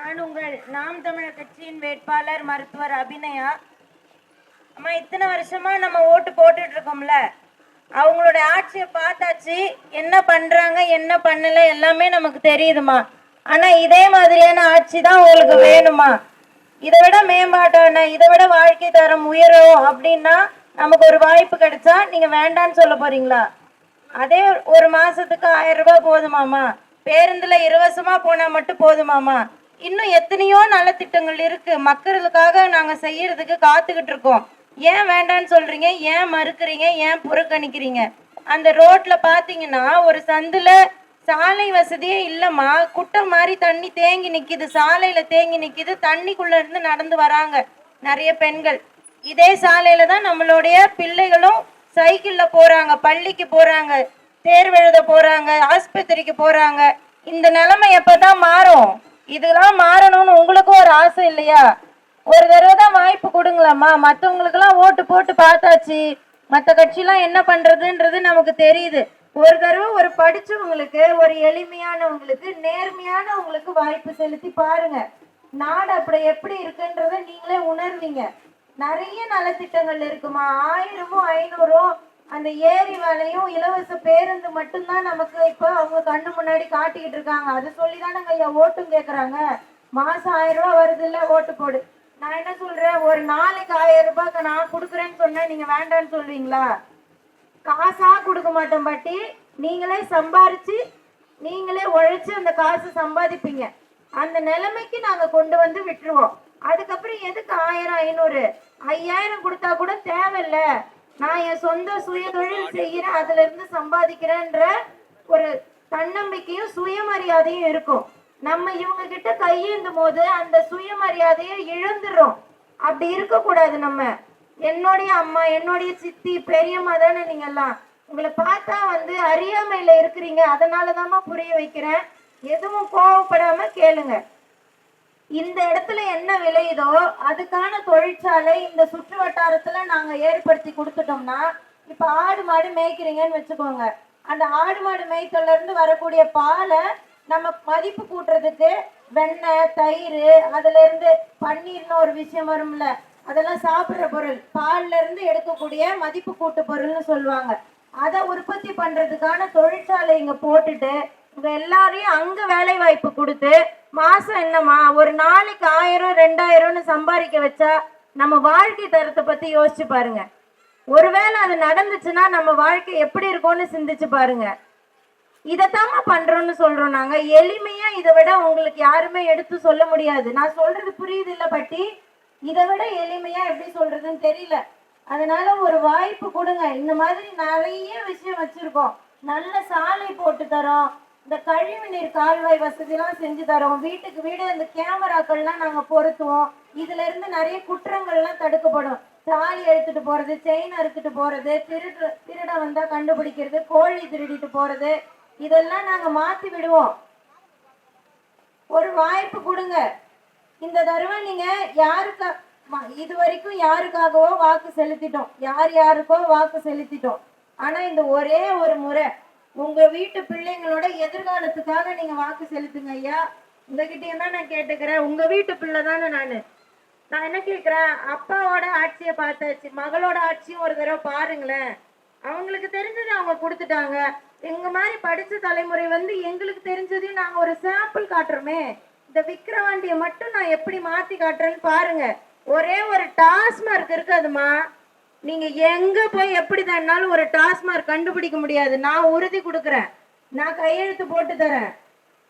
நான் உங்கள் நாம் தமிழர் கட்சியின் வேட்பாளர் மருத்துவர் அபிநயா. அம்மா இத்தனை வருஷமா நம்ம ஓட்டு போட்டுட்டு இருக்கோம்ல. அவங்களோட ஆட்சியை பார்த்தாச்சு. என்ன பண்றாங்க என்ன பண்ணல எல்லாமே நமக்கு தெரியுதுமா ஆனா இதே மாதிரியான ஆட்சி தான் உங்களுக்கு வேணுமா இதை விட மேம்பாட்டான இதை விட வாழ்க்கை தரம் உயரும் அப்படின்னா நமக்கு ஒரு வாய்ப்பு கிடைச்சா நீங்க வேண்டான்னு சொல்ல போறீங்களா? அதே ஒரு மாசத்துக்கு ஆயிரம் ரூபாய் போதுமாமா பேருந்துல இலவசமா போனா மட்டும் போதுமாமா இன்னும் எத்தனையோ நலத்திட்டங்கள் இருக்கு. மக்களுக்காக நாங்க செய்யறதுக்கு காத்துக்கிட்டு இருக்கோம். ஏன் வேண்டான்னு சொல்றீங்க? ஏன் மறுக்கிறீங்க? ஏன் புறக்கணிக்கிறீங்க? அந்த ரோட்ல பாத்தீங்கன்னா ஒரு சந்துல சாலை வசதியே இல்லம்மா. குட்டை மாதிரி தண்ணி தேங்கி நிக்குது. சாலையில தேங்கி நிக்குது. தண்ணிக்குள்ள இருந்து நடந்து வராங்க நிறைய பெண்கள். இதே சாலையில தான் நம்மளுடைய பிள்ளைகளும் சைக்கிள்ல போறாங்க பள்ளிக்கு போறாங்க தேர்வெழுத போறாங்க ஆஸ்பத்திரிக்கு போறாங்க. இந்த நிலைமை எப்பதான் மாறும்? இதெல்லாம் மாறணும்னு உங்களுக்கும் ஒரு ஆசை இல்லையா? ஒரு தடவை தான் வாய்ப்பு கொடுங்களம்மா. மற்றவங்களுக்கெல்லாம் ஓட்டு போட்டு பார்த்தாச்சு. மற்ற கட்சிலாம் என்ன பண்றதுன்றது நமக்கு தெரியுது. ஒரு தடவை ஒரு படிச்சவங்களுக்கு ஒரு எளிமையானவங்களுக்கு நேர்மையானவங்களுக்கு வாய்ப்பு செலுத்தி பாருங்க. நாடு அப்படி எப்படி இருக்குன்றத நீங்களே உணர்வீங்க. நிறைய நலத்திட்டங்கள் இருக்குமா? ஆயிரமும் ஐநூறும் அந்த ஏரி வேலையும் இலவச பேருந்து மட்டும்தான் நமக்கு இப்போ அவங்க கண்ணு முன்னாடி காட்டிக்கிட்டு இருக்காங்க. அது சொல்லி தானங்க ஐயா ஓட்டும் கேட்குறாங்க மாசம் ஆயிரம் ரூபாய் வருது இல்ல ஓட்டு போடு. நான் என்ன சொல்றேன்? ஒரு நாளைக்கு ஆயிரம் ரூபாய்க்கு நான் கொடுக்குறேன்னு சொன்னேன் நீங்க வேண்டான்னு சொல்வீங்களா காசா கொடுக்க மாட்டோம் பாட்டி. நீங்களே சம்பாரிச்சு நீங்களே உழைச்சு அந்த காசு சம்பாதிப்பீங்க. அந்த நிலைமைக்கு நாங்க கொண்டு வந்து விட்டுருவோம். அதுக்கப்புறம் எதுக்கு ஆயிரம் ஐநூறு? ஐயாயிரம் கொடுத்தா கூட தேவையில்ல. நான் என் சொந்த சுய தொழில் செய்கிறேன் அதுல இருந்து சம்பாதிக்கிறேன்ற ஒரு தன்னம்பிக்கையும் சுயமரியாதையும் இருக்கும். நம்ம இவங்க கிட்ட கையேந்தும் போது அந்த சுயமரியாதையை இழந்துடுறோம் அப்படி இருக்கக்கூடாது நம்ம. என்னுடைய அம்மா என்னுடைய சித்தி பெரியம்மா தானே நீங்க எல்லாம். உங்களை பார்த்தா வந்து அறியாமையில இருக்கிறீங்க. அதனாலதாம்மா புரிய வைக்கிறேன். எதுவும் கோவப்படாம கேளுங்க. இந்த இடத்துல என்ன விளையுதோ அதுக்கான தொழிற்சாலை இந்த சுற்று வட்டாரத்துல நாங்க ஏற்படுத்தி கொடுத்துட்டோம்னா இப்ப ஆடு மாடு மேய்க்கிறீங்கன்னு வச்சுக்கோங்க. அந்த ஆடு மாடு மேய்த்தல இருந்து வரக்கூடிய பாலை நம்ம மதிப்பு கூட்டுறதுக்கு வெண்ணெய் தயிர் அதுல இருந்து பன்னீர்னு ஒரு விஷயம் வரும்ல அதெல்லாம் சாப்பிட்ற பொருள். பால்ல இருந்து எடுக்கக்கூடிய மதிப்பு கூட்டு பொருள்னு சொல்லுவாங்க. அதை உற்பத்தி பண்றதுக்கான தொழிற்சாலை இங்க போட்டுட்டு உங்க எல்லாரையும் அங்க வேலை வாய்ப்பு கொடுத்து மாசம் என்னம்மா? ஒரு நாளைக்கு ஆயிரம் ரெண்டாயிரம்னு சம்பாதிக்க வச்சா நம்ம வாழ்க்கை தரத்தை பத்தி யோசிச்சு பாருங்க. ஒருவேளை அது நடந்துச்சுன்னா நம்ம வாழ்க்கை எப்படி இருக்கும்னு சிந்திச்சு பாருங்க. இதைத்தாம்மா பண்றோம்னு சொல்றோம் நாங்க. எளிமையா இதை விட உங்களுக்கு யாருமே எடுத்து சொல்ல முடியாது. நான் சொல்றது புரியுது இல்ல பட்டி? இதை விட எளிமையா எப்படி சொல்றதுன்னு தெரியல. அதனால ஒரு வாய்ப்பு கொடுங்க. இந்த மாதிரி நிறைய விஷயம் வச்சிருக்கோம். நல்ல சாலை போட்டு தரோம். இந்த கழிவு நீர் கால்வாய் வசதிலாம் செஞ்சு தரோம். வீட்டுக்கு வீடு இந்த கேமராக்கள்லாம் நாங்க பொருத்துவோம். இதுல இருந்து நிறைய குற்றங்கள்லாம் தடுக்கப்படும். தாலி எடுத்துட்டு போறது செயின் அறுத்துட்டு போறது திருடு திருட வந்தா கண்டுபிடிக்கிறது கோழி திருடிட்டு போறது இதெல்லாம் நாங்க மாத்தி விடுவோம். ஒரு வாய்ப்பு கொடுங்க. இந்த தடவை நீங்க யாருக்கா இது வரைக்கும் யாருக்காகவோ வாக்கு செலுத்திட்டோம். யார் யாருக்கோ வாக்கு செலுத்திட்டோம். ஆனா இந்த ஒரே ஒரு முறை உங்க வீட்டு பிள்ளைங்களோட எதிர்காலத்துக்காக நீங்க வாக்கு செலுத்துங்க ஐயா. உங்ககிட்ட தான் நான் கேட்டுக்கிறேன். உங்க வீட்டு பிள்ளை தானே நானு. நான் என்ன கேட்கிறேன் அப்பாவோட ஆட்சியை பார்த்தாச்சு. மகளோட ஆட்சியும் ஒரு தடவை பாருங்களேன். அவங்களுக்கு தெரிஞ்சதை அவங்க கொடுத்துட்டாங்க. எங்க மாதிரி படிச்ச தலைமுறை வந்து எங்களுக்கு தெரிஞ்சதையும் நாங்க ஒரு சாம்பிள் காட்டுறோமே. இந்த விக்கிரவாண்டியை மட்டும் நான் எப்படி மாத்தி காட்டுறேன்னு பாருங்க. ஒரே ஒரு டாஸ்மார்க் இருக்காதுமா நீங்க எங்க போய் எப்படி தானாலும் ஒரு டாஸ்மார்க் கண்டுபிடிக்க முடியாது. நான் உறுதி கொடுக்குறேன். நான் கையெழுத்து போட்டு தரேன்.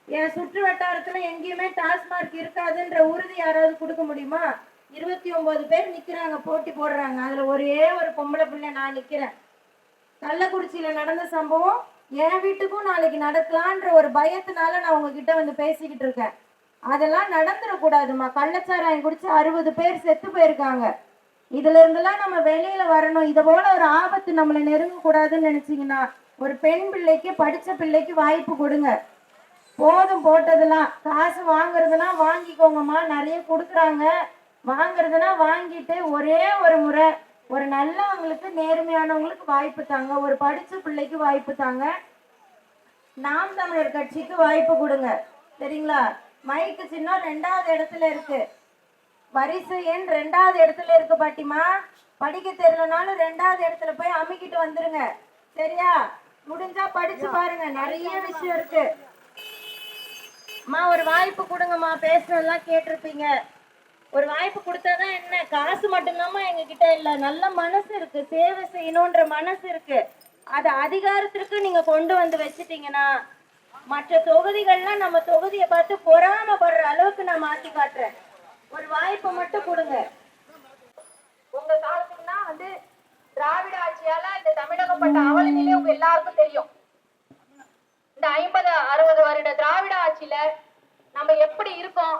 என் சுற்று வட்டாரத்துல எங்கேயுமே டாஸ்மார்க் இருக்காதுன்ற உறுதி யாராவது கொடுக்க முடியுமா? இருபத்தி ஒன்பது பேர் நிக்கிறாங்க போட்டி போடுறாங்க. அதுல ஒரே ஒரு பொம்பளை பிள்ளை நான் நிக்கிறேன். கள்ளக்குறிச்சியில நடந்த சம்பவம் என் வீட்டுக்கும் நாளைக்கு நடக்கலான்ற ஒரு பயத்தினால நான் உங்ககிட்ட வந்து பேசிக்கிட்டு இருக்கேன். அதெல்லாம் நடந்துடக்கூடாதுமா கள்ளச்சாராயம் குடிச்சு அறுபது பேர் செத்து போயிருக்காங்க. இதுல இருந்தெல்லாம் நம்ம வெளியில வரணும். இதை போல ஒரு ஆபத்து நம்மளை நெருங்க கூடாதுன்னு நினைச்சீங்கன்னா ஒரு பெண் பிள்ளைக்கு படிச்ச பிள்ளைக்கு வாய்ப்பு கொடுங்க. போதும் போட்டதெல்லாம். காசு வாங்குறதெல்லாம் வாங்கிக்கோங்கம்மா. நிறைய கொடுக்குறாங்க. வாங்குறதுனா வாங்கிட்டு ஒரே ஒரு முறை ஒரு நல்லவங்களுக்கு நேர்மையானவங்களுக்கு வாய்ப்பு தாங்க. ஒரு படிச்ச பிள்ளைக்கு வாய்ப்பு தாங்க. நாம் தமிழர் கட்சிக்கு வாய்ப்பு கொடுங்க. சரிங்களா? மைக்கு சின்னம் ரெண்டாவது இடத்துல இருக்கு. வரிசை எண் ரெண்டாவது இடத்துல இருக்கு பாட்டிமா. படிக்க தெரியலனாலும் ரெண்டாவது இடத்துல போய் அமுக்கிட்டு வந்துருங்க. சரியா? முடிஞ்சா படிச்சு பாருங்க. நிறைய விஷயம் இருக்கு. அம்மா ஒரு வாய்ப்பு கொடுங்கம்மா. பேசுனதெல்லாம் கேட்டிருப்பீங்க. ஒரு வாய்ப்பு கொடுத்தாதான் என்ன? காசு மட்டும்தாம்மா எங்க கிட்ட இல்ல. நல்ல மனசு இருக்கு. சேவை செய்யணும்ன்ற மனசு இருக்கு. அது அதிகாரத்திற்கு நீங்க கொண்டு வந்து வச்சிட்டீங்கன்னா மற்ற தொகுதிகள்லாம் நம்ம தொகுதியை பார்த்து பொறாமப்படுற அளவுக்கு நான் மாத்தி காட்டுறேன். ஒரு வாய்ப்பை மட்டும் கொடுங்க. உங்க காலத்துக்குன்னா வந்து திராவிட ஆட்சியால இந்த தமிழகம் பட்ட அவல நிலை உங்க எல்லாருக்கும் தெரியும். இந்த ஐம்பது அறுபது வருட திராவிட ஆட்சியில நம்ம எப்படி இருக்கோம்?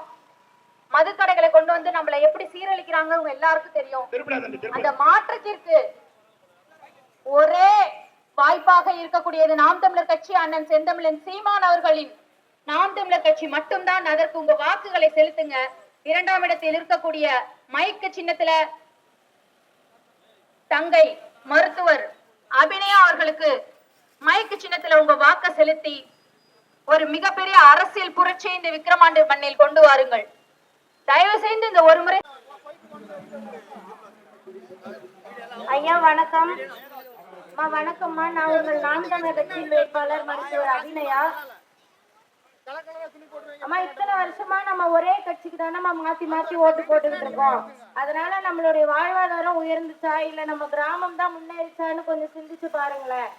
மதுக்கடைகளை கொண்டு வந்து நம்மள எப்படி சீரழிக்கிறாங்க உங்க எல்லாருக்கும் தெரியும். அந்த மாற்றத்திற்கு ஒரே வாய்ப்பாக இருக்கக்கூடியது நாம் தமிழர் கட்சி அண்ணன் செந்தமிழன் சீமான் அவர்களின். நாம் தமிழர் கட்சி மட்டும்தான் அதற்கு உங்க வாக்குகளை செலுத்துங்க. இரண்டாம் இடத்தில் இருக்கக்கூடிய மைக்கு சின்னத்துல தங்கை மருத்துவர் அபிநயா அவர்களுக்கு மைக்கு சின்னத்துல உங்க வாக்க செலுத்தி ஒரு மிகப்பெரிய அரசியல் புரட்சியை இந்த விக்கிரமாண்டு மண்ணில் கொண்டு வாருங்கள். தயவு செய்து இந்த ஒரு முறை ஐயா வணக்கம். அம்மா வணக்கம்மா. நான் உங்கள் நான்காம் கட்சியின் வேட்பாளர் மருத்துவர் அபிநயா. அம்மா இத்தனை வருஷமா நம்ம ஒரே கட்சிக்கு தானே மாத்தி மாத்தி ஓட்டு போட்டுக்கிட்டு இருக்கோம். அதனால நம்மளுடைய வாழ்வாதாரம் உயர்ந்துச்சா இல்ல நம்ம கிராமம் தான் முன்னேறிச்சான்னு கொஞ்சம் சிந்திச்சு பாருங்களேன்.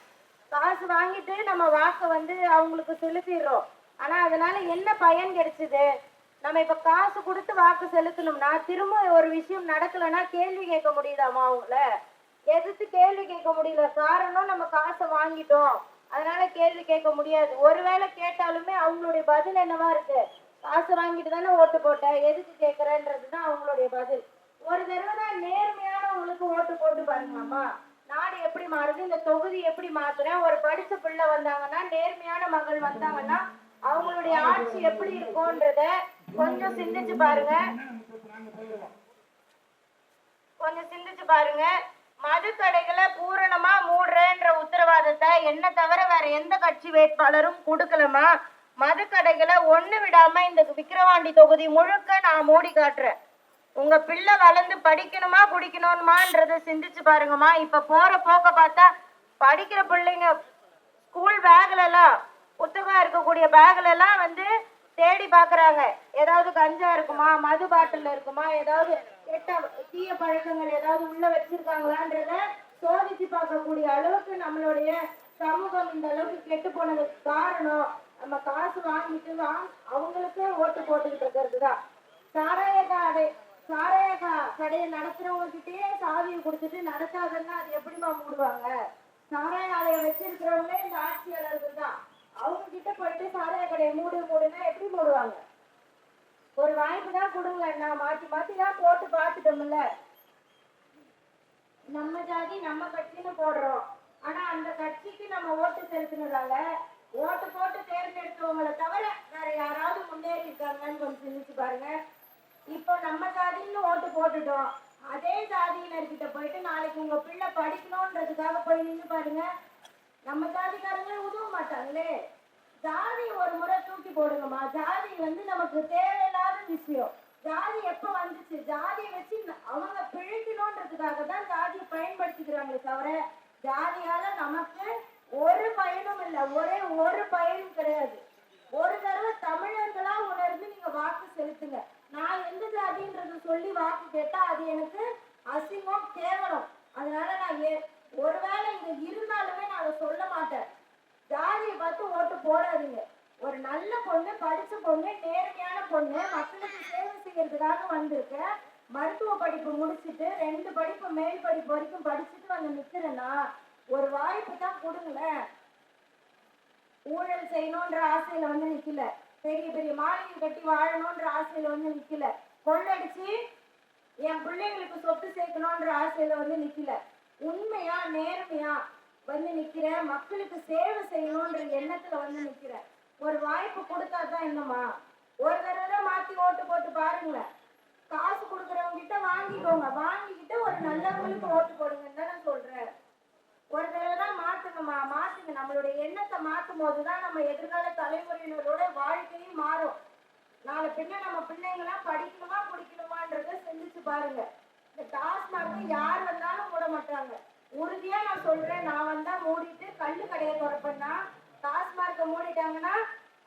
காசு வாங்கிட்டு நம்ம வாக்க வந்து அவங்களுக்கு செலுத்திடுறோம். ஆனா அதனால என்ன பயன் கிடைச்சது? நம்ம இப்ப காசு கொடுத்து வாக்கு செலுத்தணும்னா திரும்ப ஒரு விஷயம் நடக்கலைன்னா கேள்வி கேட்க முடியுதாமா அவங்கள எதிர்த்து கேள்வி கேட்க முடியல. காரணம் நம்ம காசை வாங்கிட்டோம். அதனால கேள்வி கேட்க முடியாது. ஒருவேளை கேட்டாலுமே அவங்களுடைய பதில் என்னவா இருக்கு? காசு வாங்கிட்டு தானே ஓட்டு போட்ட எதுக்கு கேட்கறன்றது தான் அவங்களுடைய பதில். ஒரு தடவை தான் நேர்மையானவங்களுக்கு ஓட்டு போட்டு பாருங்கம்மா. நாடு எப்படி மாறுது இந்த தொகுதி எப்படி மாத்துறேன் ஒரு படிச்ச பிள்ளை வந்தாங்கன்னா நேர்மையான மகள் வந்தாங்கன்னா அவங்களுடைய ஆட்சி எப்படி இருக்கும்ன்றத கொஞ்சம் சிந்திச்சு பாருங்க. கொஞ்சம் சிந்திச்சு பாருங்க. மதுக்கடைகளை பூரணமா மூடுறேன்ற உத்தரவாதத்தை என்ன தவிர வேற எந்த கட்சி வேட்பாளரும் கொடுக்கலமா மதுக்கடைகளை ஒண்ணு விடாம இந்த விக்கிரவாண்டி தொகுதி முழுக்க நான் மூடி காட்டுறேன். உங்க பிள்ளை வளர்ந்து படிக்கணுமா குடிக்கணுமான்றத சிந்திச்சு பாருங்கம்மா. இப்ப போற போக்க பார்த்தா படிக்கிற பிள்ளைங்க ஸ்கூல் பேக்ல எல்லாம் புத்தகம் இருக்கக்கூடிய பேக்ல எல்லாம் வந்து தேடி பாக்குறாங்க ஏதாவது கஞ்சா இருக்குமா மது பாட்டில் இருக்குமா ஏதாவது கெட்ட தீய பழக்கங்கள் ஏதாவது உள்ள வச்சிருக்காங்களான்றத சோதிச்சு பார்க்கக்கூடிய அளவுக்கு நம்மளுடைய சமூகம் இந்த அளவுக்கு கெட்டு போனதுக்கு காரணம் நம்ம காசு வாங்கிட்டு வாங்க அவங்களுக்கே ஓட்டு போட்டுக்கிட்டு இருக்கிறது தான் சாராய கடை சாராய கடையை நடத்துறவங்ககிட்டயே சாவியை கொடுத்துட்டு நடத்தாதுன்னா அது எப்படிமா மூடுவாங்க? சாராய ஆலையை வச்சிருக்கிறவங்களே இந்த ஆட்சியாளர்கள் தான். அவங்க கிட்ட போயிட்டு சாராய கடையை மூடு மூடுன்னா எப்படி மூடுவாங்க? ஒரு வாய்ப்பு தான் கொடுங்க நான் மாத்தி மாத்தி தான் போட்டு பார்த்துட்டோம்ல. நம்ம ஜாதி நம்ம கட்சின்னு போடுறோம். ஆனா அந்த கட்சிக்கு நம்ம ஓட்டு செலுத்தினதால ஓட்டு போட்டு தேர்ந்தெடுத்தவங்களை தவிர வேற யாராவது முன்னேறி இருக்காங்கன்னு கொஞ்சம் சிந்திச்சு பாருங்க. இப்போ நம்ம ஜாதின்னு ஓட்டு போட்டுட்டோம். அதே ஜாதியினர்கிட்ட போயிட்டு நாளைக்கு உங்க பிள்ளை படிக்கணும்ன்றதுக்காக போய் நின்று பாருங்க. நம்ம ஜாதிக்காரங்களே உதவ மாட்டாங்களே. ஜாதி ஒரு முறை தூக்கி போடுங்கம்மா. ஜாதி வந்து நமக்கு தேவையில்லாத விஷயம். ஜாதி எப்ப வந்துச்சு? ஜாதியை வச்சு அவங்க பிழைக்கணும்ன்றதுக்காக தான் ஜாதியை பயன்படுத்திக்கிறாங்களே தவிர ஜாதியால நமக்கு ஒரு பயனும் இல்லை. ஒரே ஒரு பயனும் கிடையாது. ஒரு தடவை தமிழர்களா உணர்ந்து நீங்க வாக்கு செலுத்துங்க. நான் எந்த ஜாதின்றது சொல்லி வாக்கு கேட்டா அது எனக்கு அசிங்கம் கேவலம். அதனால நான் ஏ- ஒருவேளை இங்க இருந்தாலுமே நான் அதை சொல்ல மாட்டேன் ஜாதியை பார்த்து ஓட்டு போடாதீங்க ஒரு நல்ல பொண்ணு படிச்ச பொண்ணு நேர்மையான பொண்ணு மக்களுக்கு சேவை செய்யறதுக்காக வந்திருக்க. மருத்துவ படிப்பு முடிச்சிட்டு ரெண்டு படிப்பு மேல் படிப்பு வரைக்கும் படிச்சுட்டு வந்து நிக்கிறேன்னா ஒரு வாய்ப்பு தான் கொடுங்களேன். ஊழல் செய்யணுன்ற ஆசையில வந்து நிக்கல. பெரிய பெரிய மாளிகை கட்டி வாழணுன்ற ஆசையில வந்து நிக்கல. கொள்ளடிச்சு என் பிள்ளைங்களுக்கு சொத்து சேர்க்கணுன்ற ஆசையில வந்து நிக்கல. உண்மையா நேர்மையா வந்து நிக்கிற மக்களுக்கு சேவை செய்யணுன்ற எண்ணத்துல வந்து நிக்கிற ஒரு வாய்ப்பு கொடுத்தா தான் என்னம்மா? ஒரு தடவை மாத்தி ஓட்டு போட்டு பாருங்களேன். காசு கொடுக்குறவங்க கிட்ட வாங்கிக்கோங்க. வாங்கிக்கிட்டு ஒரு நல்லவங்களுக்கு ஓட்டு போடுங்கன்னு தான் நான் சொல்றேன். ஒரு தடவை தான் மாத்துங்கம்மா. மாத்துங்க. நம்மளுடைய எண்ணத்தை மாத்தும் போது தான் நம்ம எதிர்கால தலைமுறையினரோட வாழ்க்கையும் மாறும். நாளை பின்ன நம்ம பிள்ளைங்களாம் படிக்கணுமா குடிக்கணுமான்றத சிந்திச்சு பாருங்க. இந்த டாஸ்மாக யார் வந்தாலும் போட மாட்டாங்க. உறுதியா நான் சொல்றேன். நான் வந்தா மூடிட்டு கல்லு கடையை திறப்பேன்னா டாஸ்மார்க்கை மூடிட்டாங்கன்னா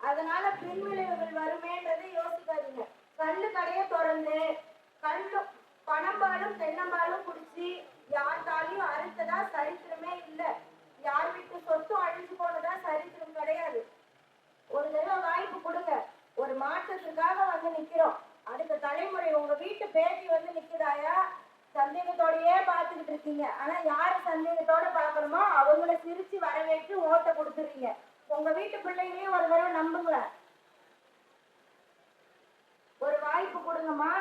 அதனால பின்விளைவுகள் வருமேன்றதை யோசிக்காதீங்க. கல்லு கடையை திறந்து கல்லு பணம்பாலும் தென்னம்பாலும் குடிச்சு யார் தாலையும் அறுத்ததா சரித்திரமே இல்லை. யார் வீட்டு சொத்தும் அழிஞ்சு போனதா சரித்திரம் கிடையாது. ஒரு தடவை வாய்ப்பு கொடுங்க. ஒரு மாற்றத்துக்காக வந்து நிக்கிறோம். அடுத்த தலைமுறை உங்க வீட்டு பேத்தி வந்து நிக்குதாயா? சந்தேகத்தோடயே பார்த்துக்கிட்டு இருக்கீங்க. ஆனா யாரு சந்தேகத்தோட பார்க்கணுமோ அவங்கள சிரிச்சு வரவேற்று ஓட்ட கொடுத்துறீங்க. உங்க வீட்டு பிள்ளைங்களையும் ஒரு தடவை நம்புங்களேன் ஒரு வாய்ப்பு கொடுங்கம்மா.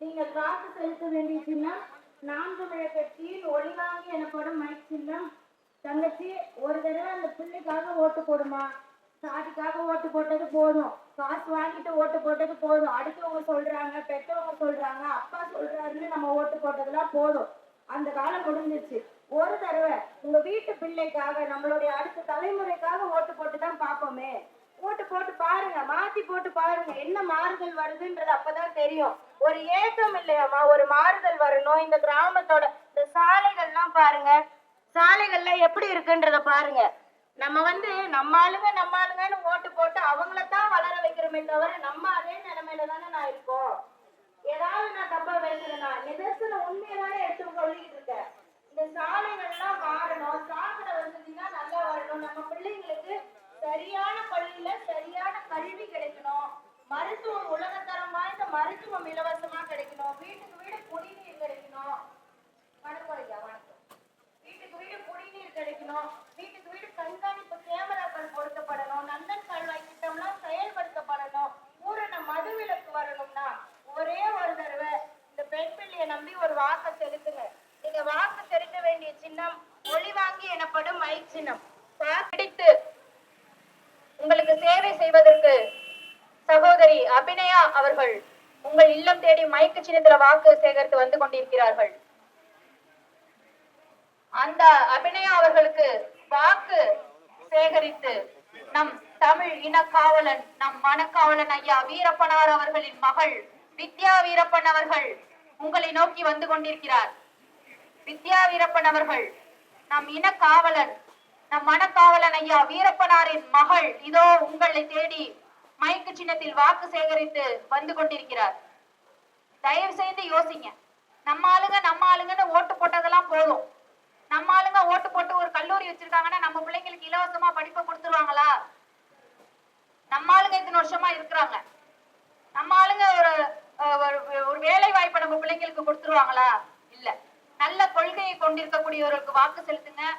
நீங்கள் காசு செலுத்த வேண்டிய சின்னம் நாம் தமிழர் கட்சியில் ஒளிவாங்கி எனப்படும் மைக் சின்னம். தங்கச்சி ஒரு தடவை அந்த பிள்ளைக்காக ஓட்டு போடுமா? சாதிக்காக ஓட்டு போட்டது போதும். காசு வாங்கிட்டு ஓட்டு போட்டது போதும். அடுத்தவங்க சொல்றாங்க பெற்றவங்க சொல்றாங்க அப்பா சொல்றாருன்னு நம்ம ஓட்டு போட்டதெல்லாம் போதும். அந்த காலம் முடிஞ்சிருச்சு. ஒரு தடவை உங்க வீட்டு பிள்ளைக்காக நம்மளுடைய அடுத்த தலைமுறைக்காக ஓட்டு போட்டு தான் பார்ப்போமே. ஓட்டு போட்டு பாருங்க மாத்தி போட்டு பாருங்க. என்ன மாறுதல் வருதுன்றது அப்பதான் தெரியும். ஒரு ஏக்கம் இல்லையாம்மா ஒரு மாறுதல் வரணும். இந்த கிராமத்தோட இந்த சாலைகள்லாம் பாருங்க. சாலைகள்லாம் எப்படி இருக்குன்றத பாருங்க. நம்ம வந்து நம்ம ஆளுங்க நம்ம ஆளுங்கன்னு ஓட்டு போட்டு அவங்கள தான் வளர வைக்கிறோமே தவிர நம்ம அதே நிலைமையில தானே நான் இருக்கோம். ஏதாவது நான் தப்பா பேசுறேன்னா நிதர்சன உண்மையதானே எடுத்து சொல்லிட்டு இருக்கேன். இந்த சாலைகள்லாம் மாறணும். சாக்கடை வசதினா நல்லா வரணும். நம்ம பிள்ளைங்களுக்கு சரியான பள்ளியில சரியான கல்வி கிடைக்கணும். மருத்துவம் உலகத்தரம் வாய்ந்த மருத்துவம் இலவசமா கிடைக்கணும். வீட்டுக்கு வீடு குடிநீர் கிடைக்கணும். வணக்கம் ஐயா வணக்கம். வீட்டுக்கு வீடு குடிநீர் கிடைக்கணும். வீட்டுக்கு வீடு கண்காணிப்பு கேமராக்கள் பொருத்தப்படணும் நந்தன் கால்வாய் திட்டம்லாம் செயல்படுத்தப்படணும் பூரண மதுவிலக்கு வரணும்னா ஒரே ஒரு தடவை இந்த பெண் பிள்ளைய நம்பி ஒரு வாக்கை செலுத்துங்க நீங்க வாக்கு செலுத்த வேண்டிய சின்னம் ஒளிவாங்கி எனப்படும் மைக் சின்னம் பிடித்து உங்களுக்கு சேவை செய்வதற்கு சகோதரி அபிநயா அவர்கள் உங்கள் இல்லம் தேடி மைக்கு சின்னத்துல வாக்கு சேகரித்து வந்து கொண்டிருக்கிறார்கள். அந்த அபிநயா அவர்களுக்கு வாக்கு சேகரித்து நம் தமிழ் இனக்காவலன் நம் மனக்காவலன் ஐயா வீரப்பனார் அவர்களின் மகள் வித்யா வீரப்பன் அவர்கள் உங்களை நோக்கி வந்து கொண்டிருக்கிறார். வித்யா வீரப்பன் அவர்கள் நம் இனக்காவலன் நம் மனக்காவலன் ஐயா வீரப்பனாரின் மகள் இதோ உங்களை தேடி மைக்கு சின்னத்தில் வாக்கு சேகரித்து வந்து கொண்டிருக்கிறார். தயவு செய்து யோசிங்க. நம்ம ஆளுங்க நம்ம ஆளுங்கன்னு ஓட்டு போட்டதெல்லாம் போதும். நம்ம ஆளுங்க ஓட்டு போட்டு ஒரு கல்லூரி வச்சிருக்காங்கன்னா நம்ம பிள்ளைங்களுக்கு இலவசமா படிப்பை கொடுத்துருவாங்களா? நம்ம ஆளுங்க இத்தனை வருஷமா இருக்கிறாங்க. நம்ம ஆளுங்க ஒரு அஹ், ஒரு- ஒரு வேலை வாய்ப்பை நம்ம பிள்ளைங்களுக்கு கொடுத்துருவாங்களா? இல்ல. நல்ல கொள்கையை கொண்டிருக்கக்கூடியவர்களுக்கு வாக்கு செலுத்துங்க.